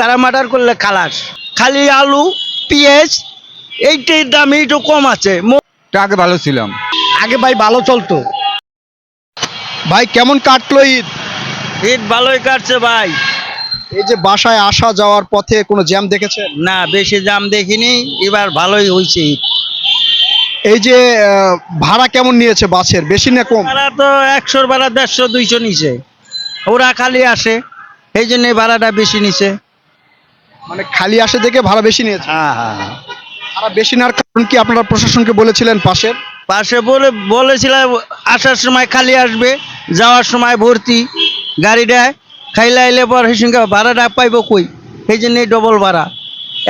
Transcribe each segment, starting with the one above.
তারা মার্ডার করলে খালাস। খালি আলু পেঁয়াজ এইটার দাম একটু কম আছে। আগে ভালো ছিলাম। আগে ভাই ভালো চলতো। ভাই কেমন কাটলো ঈদ? ঈদ ভালোই কাটছে ভাই। এই যে বাসায় আসা যাওয়ার পথে কোনো জ্যাম দেখেছেন? না বেশি জ্যাম দেখিনি। এবার ভালোই হয়েছে ঈদ। এই যে ভাড়া কেমন নিয়েছে বাসের? বেশি না কম? ভাড়া তো একশোর ভাড়া দেড়শো দুইশো নিছে। ওরা খালি আসে। এই জন্য ভাড়াটা বেশি নিছে। মানে খালি আসে দেখে ভাড়া বেশি নিয়েছে। হ্যাঁ হ্যাঁ হ্যাঁ। ভাড়া বেশি নেওয়ার কারণ কি আপনারা প্রশাসনকে বলেছিলেন পাশের? পাশে বলে বলেছিলাম আসার সময় খালি আসবে যাওয়ার সময় ভর্তি গাড়ি দেয় খাইলে আইলে পর সেই সঙ্গে ভাড়াটা পাইব কই? সেই জন্যই ডবল ভাড়া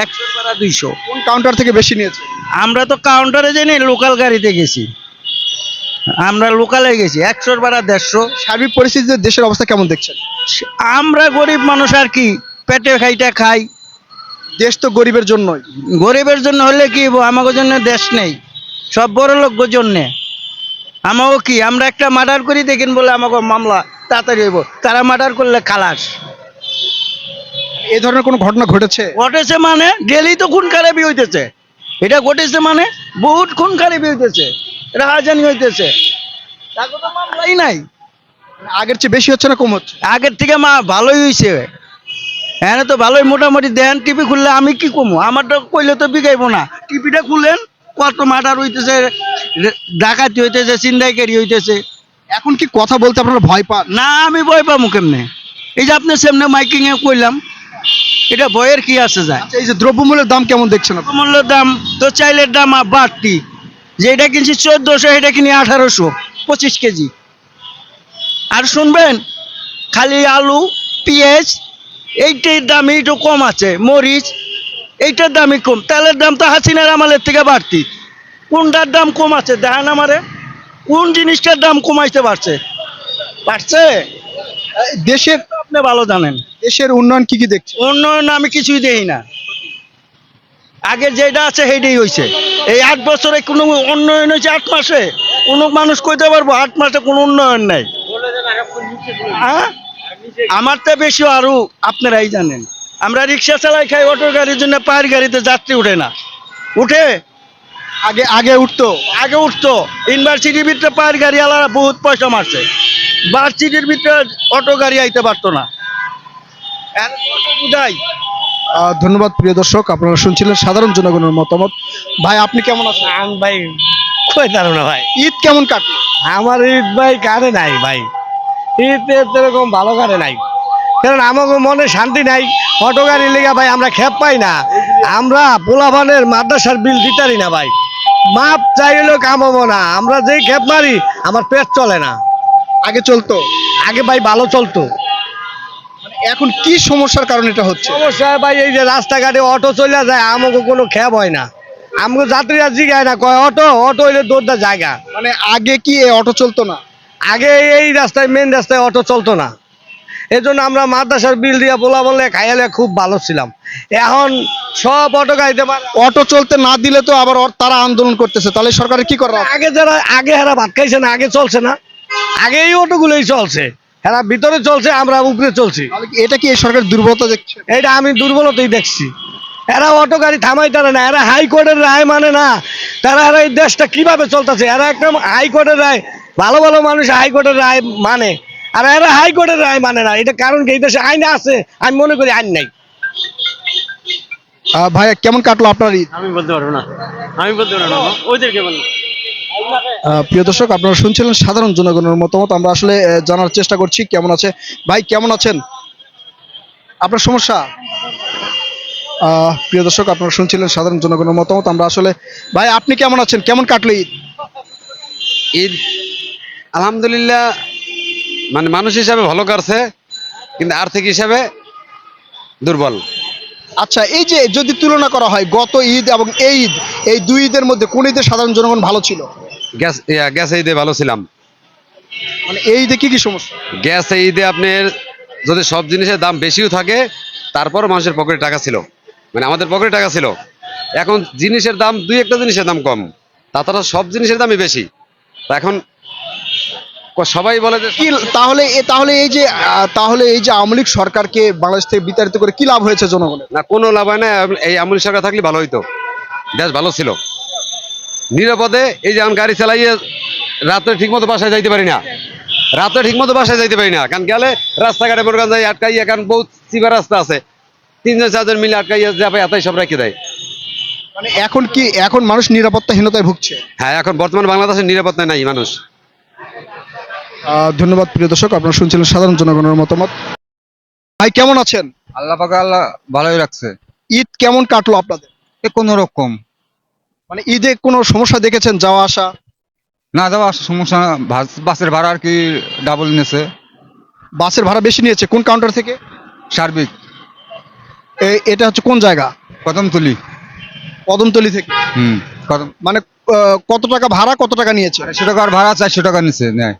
একশো ভাড়া দুইশো। কোন কাউন্টার থেকে বেশি নিয়েছে? আমরা তো কাউন্টারে যাই লোকাল গাড়িতে গেছি। আমরা লোকালে গেছি একশোর ভাড়া দেড়শো। সার্বিক পরিস্থিতিতে দেশের অবস্থা কেমন দেখছেন? আমরা গরিব মানুষ আর কি পেটে খাইটা খাই দেশ তো গরিবের জন্যই। গরিবের জন্য হলে কি? আমাদের জন্য দেশ নেই। সব বড় লোকদের জন্যে। আমাকে কি আমরা একটা মার্ডার করি দেখেন বলে আমাকে মামলা তাড়াতাড়ি হইব। তারা মার্ডার করলে খালাস। এই ধরনের কোনো ঘটনা ঘটেছে? ঘটেছে মানে ডেলি তো খুন খারাপি হইতেছে। এটা ঘটেছে মানে বহুত খুন খারাপি হইতেছে। রাহাজানি হইতেছে। তাকে তো মামলাই নাই। আগের চেয়ে বেশি হচ্ছে না কম হচ্ছে? আগের থেকে মা ভালোই হইছে। হ্যাঁ তো ভালোই মোটামুটি। দেন টিভি খুললে আমি কি কমু আমারটা কইলে তো বিকাইবো না। টিভিটা খুলেন কত মার্ডার হইতেছে ডাকাতি হইতেছে চিন্দাইকারি হইতেছে। এখন কি কথা বলতে আপনারা ভয় পান না আমি ভয় পাবো কেমনে? এই যে আপনি সামনে মাইকিং এ কইলাম এটা ভয়ের কি আছে যায়? আচ্ছা, এই যে দ্রব্যমূল্যের দাম কেমন দেখছেন আপনি? মূল্যের দাম তো চাইলের দাম বাড়তি। যেটা কিনছি চোদ্দশো এটা কিনি আঠারোশো পঁচিশ কেজি। আর শুনবেন খালি আলু পেঁয়াজ এইটার দাম একটু কম আছে মরিচ এইটার দামই কম। তেলের দাম তো হাসিনার আমালের থেকে বাড়তি। কোনটার দাম কম আছে দেখেন আমারে। কোন জিনিসটার দাম কমাইতে পারছে? পারছে? দেশের আপনি ভালো জানেন। দেশের উন্নয়ন কি কি দেখছেন উন্নয়ন আমি কিছুই দেই না। আগে যেটা আছে সেইটাই হয়েছে এই আট বছরে কোনো উন্নয়ন হয়েছে আট মাসে? কোনো মানুষ কইতে পারব আট মাসে কোনো উন্নয়ন নাই। হ্যাঁ? আমার তো বেশি আরও আপনারাই জানেন। আমরা রিক্সা চালাই খাই অটো গাড়ির জন্য পায়ের গাড়িতে যাত্রী উঠে না। উঠে? আগে আগে উঠতো। আগে উঠতো। ইউনিভার্সিটির ভিতরে পায়ের গাড়ি আলাদা বহুত পয়সা মারছে। ভার্সিটির ভিতরে অটো গাড়ি আইতে পারতো না। আহ, ধন্যবাদ প্রিয় দর্শক আপনারা শুনছিলেন সাধারণ জনগণের মতামত। ভাই আপনি কেমন আছেন? আমি ভাই কই দাঁড়ো না ভাই? ঈদ কেমন কাটলো? আমার ঈদ ভাই কারে নাই ভাই। ঈদ এরকম ভালো কারে নাই। কারণ আমাকে মনে শান্তি নাই অটো গাড়ি লেগে ভাই আমরা খেপ পাই না। আমরা পোলাভানের মাদ্রাসার বিল দিতারি না ভাই। মাপ চাইলেও কামাবো না। আমরা যেই খেপ মারি আমার পেট চলে না। আগে চলতো? আগে ভাই ভালো চলতো। মানে এখন কি সমস্যার কারণে এটা হচ্ছে? সমস্যা ভাই এই যে রাস্তাঘাটে অটো চলে যায় আমাকে কোনো খেপ হয় না। আমাকে যাত্রীরা জিগায় না কয় অটো অটো হইলে দৌড়টা জায়গা। মানে আগে কি অটো চলতো না? আগে এই রাস্তায় মেন রাস্তায় অটো চলতো না। এই জন্য আমরা মাদ্রাসার বিল দিয়া বলা বললে খাইয়ালে খুব ভালো ছিলাম। এখন সব অটো গাইতে পারে অটো চলতে না দিলে তো আবার তারা আন্দোলন করতেছে। তাহলে সরকারের কি করা আগে যারা আগে হেরা ভাত খাইছে না আগে চলছে না। আগে এই অটোগুলোই চলছে। হেরা ভিতরে চলছে আমরা উপরে চলছি। এটা কি এই সরকারের দুর্বলতা দেখছে? এটা আমি দুর্বলতাই দেখছি। এরা অটো গাড়ি থামাই তারা না। এরা হাইকোর্টের রায় মানে না। তারা এরা এই দেশটা কীভাবে চলতেছে? এরা একদম হাইকোর্টের রায় ভালো ভালো মানুষ হাইকোর্টের রায় মানে। আর এরা হাইকোর্টের রায় মানে না। এটা কারণ কি? এই দেশে আইন আছে আমি মনে করি আইন নাই। ভাইয়া কেমন কাটলো আপনার ঈদ? আমি বলতে পারব না। আমি বলতে পারব না। ওইদেরকে বলব প্রিয় দর্শক আপনারা শুনছিলেন সাধারণ জনগণের মতামত। আমরা আসলে জানার চেষ্টা করছি কেমন আছে। ভাই কেমন আছেন? আপনার সমস্যা? আহ, প্রিয় দর্শক আপনারা শুনছিলেন সাধারণ জনগণের মতামত। আমরা আসলে ভাই আপনি কেমন আছেন? কেমন কাটলো ঈদ? ঈদ আলহামদুলিল্লাহ মানে মানুষ হিসাবে ভালো কাটছে কিন্তু আর্থিক হিসাবে দুর্বল। আচ্ছা এই যে যদি তুলনা করা হয় গত ঈদ এবং এই ঈদ এই দুই ঈদের মধ্যে কোন ঈদে সাধারণ জনগণ ভালো ছিল? গ্যাস ইয়া, গ্যাস ঈদে ভালো ছিলাম। মানে এই ঈদে কি কি সমস্যা? গ্যাস ঈদে আপনার যদি সব জিনিসের দাম বেশিও থাকে তারপর মানুষের পকেটে টাকা ছিল। মানে আমাদের পকেটে টাকা ছিল। এখন জিনিসের দাম দুই একটা জিনিসের দাম কম। তাছাড়া সব জিনিসের দামই বেশি। তা এখন সবাই বলে যে কি তাহলে তাহলে এই যে তাহলে এই যে আওয়ামী লীগ সরকারকে বাংলাদেশ থেকে বিতাড়িত করে কি লাভ হয়েছে জনগণের? না কোনো লাভ হয় না এই আমলি সরকার থাকলে ভালো হইতো। দেশ ভালো ছিল। নিরাপদে এই যে আমি গাড়ি চালাইয়ে রাত্রে ঠিক মতো বাসায় যাইতে পারি না। রাত্রে ঠিক মতো বাসায় যাইতে পারি না কারণ গেলে রাস্তাঘাটে মনে করেন যাই আটকাইয়া কারণ বহুত চিবা রাস্তা আছে। তিনজন চারজন মিলে আটকাইয়া যা পাই এতাই সব রেখে দেয়। মানে এখন কি এখন মানুষ নিরাপত্তাহীনতায় ভুগছে? হ্যাঁ এখন বর্তমান বাংলাদেশের নিরাপত্তা নাই মানুষ। ধন্যবাদ প্রিয় দর্শক আপনারা শুনছিলেন সাধারণ জনগণের মতামত। ভাই কেমন আছেন? আল্লাহ পাকে আল্লাহ ভালোই রাখছে। ঈদ কেমন কাটলো আপনাদের? এ কোনো রকম। মানে ঈদে কোনো সমস্যা দেখেছেন যাওয়া আসা? না যাওয়া আসা সমস্যা না। বাস- বাসের ভাড়া আর কি ডাবল নিয়েছে। বাসের ভাড়া বেশি নিয়েছে কোন কাউন্টার থেকে? সার্বিক। এ- এটা হচ্ছে কোন জায়গা? কদম তুলি কদমতলি থেকে। হুম কদম মানে আহ, কত টাকা ভাড়া কত টাকা নিয়েছে? আড়াইশো টাকার ভাড়া চারশো টাকা নিচ্ছে নেয়।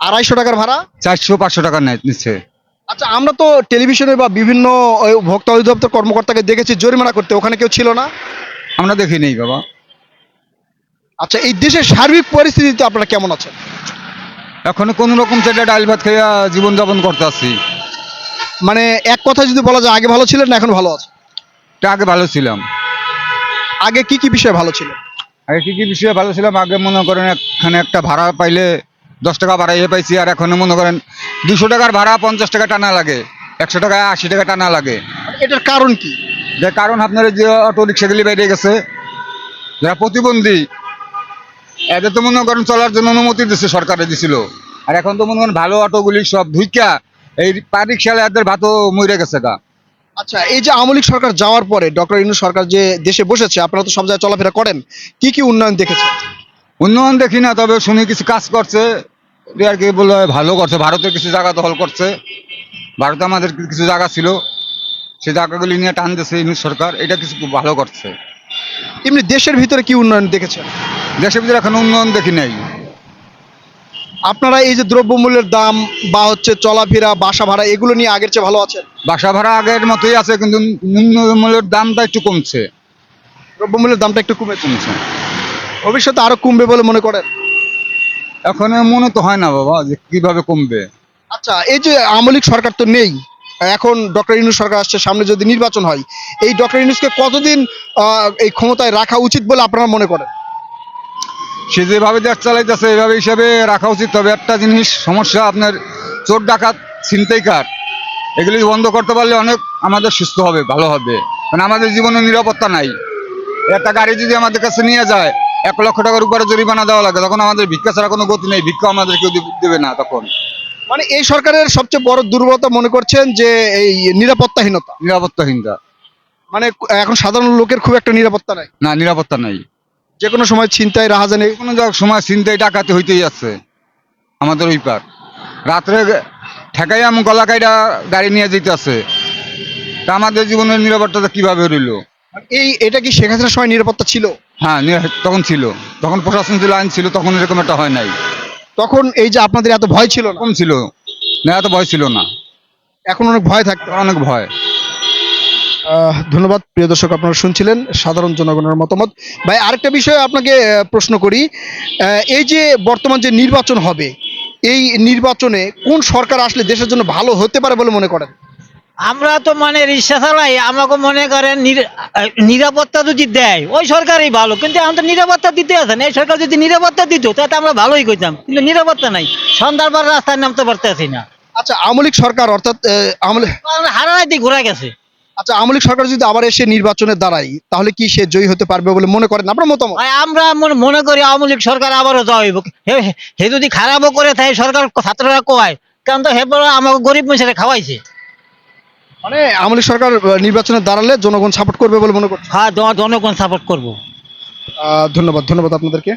আড়াইশো টাকার ভাড়া? চারশো পাঁচশো টাকা নিচ্ছে। আচ্ছা আমরা তো টেলিভিশনে বা বিভিন্ন ভোক্তা অধিদপ্তর কর্মকর্তাকে দেখেছি জরিমানা করতে। ওখানে কেউ ছিল না? আমরা দেখি নেই বাবা। আচ্ছা এই দেশের সার্বিক পরিস্থিতিতে আপনারা কেমন আছেন? এখন কোনো রকম চেটে ডাল ভাত খেয়ে জীবনযাপন করতে আসছি। মানে এক কথা যদি বলা যায় আগে ভালো ছিলেন না এখন ভালো আছে আগে ভালো ছিলাম। আগে কি কি বিষয়ে ভালো ছিল আগে কি কি বিষয়ে ভালো ছিলাম? আগে মনে করেন এখানে একটা ভাড়া পাইলে দশ টাকা বাড়াইয়ে পাইছি আর এখন মনে করেন দুশো টাকার ভাড়া পঞ্চাশ টাকা টানা লাগে একশো টাকা আশি টাকা টানা লাগে। এটার কারণ কি? যে কারণ আপনার যে অটো রিক্সাগুলি বেরিয়ে গেছে যারা প্রতিবন্ধী এদের তো মনে করেন চলার জন্য অনুমতি দিচ্ছে সরকারে দিছিল। আর এখন তো মনে করেন ভালো অটোগুলি সব ধুইকা এই পা রিক্সালে এদের ভাতও মরে গেছে গা। আচ্ছা এই যে আওয়ামী লীগ সরকার যাওয়ার পরে ডক্টর ইনু সরকার যে দেশে বসেছে আপনারা তো সব জায়গায় চলাফেরা করেন কি কি উন্নয়ন দেখেছেন? উন্নয়ন দেখি না তবে শুনি কিছু কাজ করছে। আর কি বলে ভালো করছে। ভারতের কিছু জায়গা দখল করছে। ভারতে আমাদের কিছু জায়গা ছিল। সেই জায়গাগুলি নিয়ে টান দিচ্ছে ইউনিট সরকার। এটা কিছু ভালো করছে। এমনি দেশের ভিতরে কি উন্নয়ন দেখেছেন? দেশের ভিতরে এখন উন্নয়ন দেখি নাই। আপনারা এই যে দ্রব্যমূল্যের দাম বা হচ্ছে চলাফেরা বাসা ভাড়া এগুলো নিয়ে আগের চেয়ে ভালো আছেন? বাসা ভাড়া আগের মতোই আছে কিন্তু নিম্নমূল্যের দামটা একটু কমছে। দ্রব্যমূল্যের দামটা একটু কমেছে কমছে। ভবিষ্যতে আরও কমবে বলে মনে করেন? এখন মনে তো হয় না বাবা যে কীভাবে কমবে। আচ্ছা এই যে আমলিক সরকার তো নেই এখন ডক্টর ইউনুস সরকার আসছে সামনে যদি নির্বাচন হয় এই ডক্টর ইউনুসকে কতদিন এই ক্ষমতায় রাখা উচিত বলে আপনারা মনে করেন? সে যেভাবে দেশ চালাইতেছে এইভাবে হিসাবে রাখা উচিত। তবে একটা জিনিস সমস্যা আপনার চোর ডাকাত ছিনতাই কাঠ এগুলি বন্ধ করতে পারলে অনেক আমাদের সুস্থ হবে ভালো হবে। মানে আমাদের জীবনে নিরাপত্তা নাই। একটা গাড়ি যদি আমাদের কাছে নিয়ে যায় এক লক্ষ টাকার উপরে জরিমানা দেওয়া লাগে তখন আমাদের ভিক্ষা ছাড়া কোনো গতি নেই ভিক্ষা আমাদের কেউ দেবে- না তখন। মানে এই সরকারের সবচেয়ে বড় দুর্বলতা মনে করছেন যে এই নিরাপত্তাহীনতা। নিরাপত্তাহীনতা। মানে এখন সাধারণ লোকের খুব একটা নিরাপত্তা নাই। না নিরাপত্তা নাই। যে কোনো সময় ছিনতাই রাহাজানি। কোনো সময় চিন্তায় ডাকাতি হইতেই আছে। আমাদের ওই পার। রাত্রে ঠেকাই আম গলা কাইটা গাড়ি নিয়ে যেতে আছে তা আমাদের জীবনের নিরাপত্তাটা কীভাবে রইল? এই এটা কি শেখ হাসিনার সময় নিরাপত্তা ছিল? হ্যাঁ তখন ছিল। তখন প্রশাসন ছিল আইন ছিল তখন এরকম একটা হয় নাই। তখন এই যে আপনাদের এত ভয় ছিল না? কম ছিল। না এত ভয় ছিল না। এখন অনেক ভয় থাকতো অনেক ভয়। ধন্যবাদ। প্রিয় দর্শক আপনারা শুনছিলেন সাধারণ জনগণের মতামত। ভাই আরেকটা বিষয়ে আপনাকে প্রশ্ন করি। এই যে বর্তমান যে নির্বাচন হবে এই নির্বাচনে কোন সরকার আসলে দেশের জন্য ভালো হতে পারে বলে মনে করেন? আমরা তো মানে রিক্সা চালাই আমাকে মনে করেন নিরাপত্তা যদি দেয় ওই সরকারই ভালো কিন্তু তো নিরাপত্তা দিতে আছে না এই সরকার যদি নিরাপত্তা দিত তাতে আমরা ভালোই করতাম কিন্তু নিরাপত্তা নাই সন্ধ্যার পর রাস্তায় নামতে পারতেছি না। আচ্ছা আওয়ামী লীগ সরকার অর্থাৎ আহ, আওয়ামী লীগ- আমরা হারা রাতে ঘুরে গেছে। আচ্ছা আওয়ামী লীগ সরকার যদি আবার এসে নির্বাচনে দাঁড়ায় তাহলে কি সে জয়ী হতে পারবে বলে মনে করেন? আপনার মতামত? আমরা মনে- করি আওয়ামী লীগ সরকার আবারও যাওয়া হইব। হে- যদি খারাপও করে থাকে সরকার ছাত্ররা কোয়ায়? কারণ তো হে আমাকে গরিব মানুষেরা খাওয়াইছে। মানে আওয়ামী সরকার নির্বাচনে দাঁড়ালে জনগণ সাপোর্ট করবে বলে মনে করছে হ্যাঁ জনগণ সাপোর্ট করব। আহ, ধন্যবাদ ধন্যবাদ আপনাদেরকে।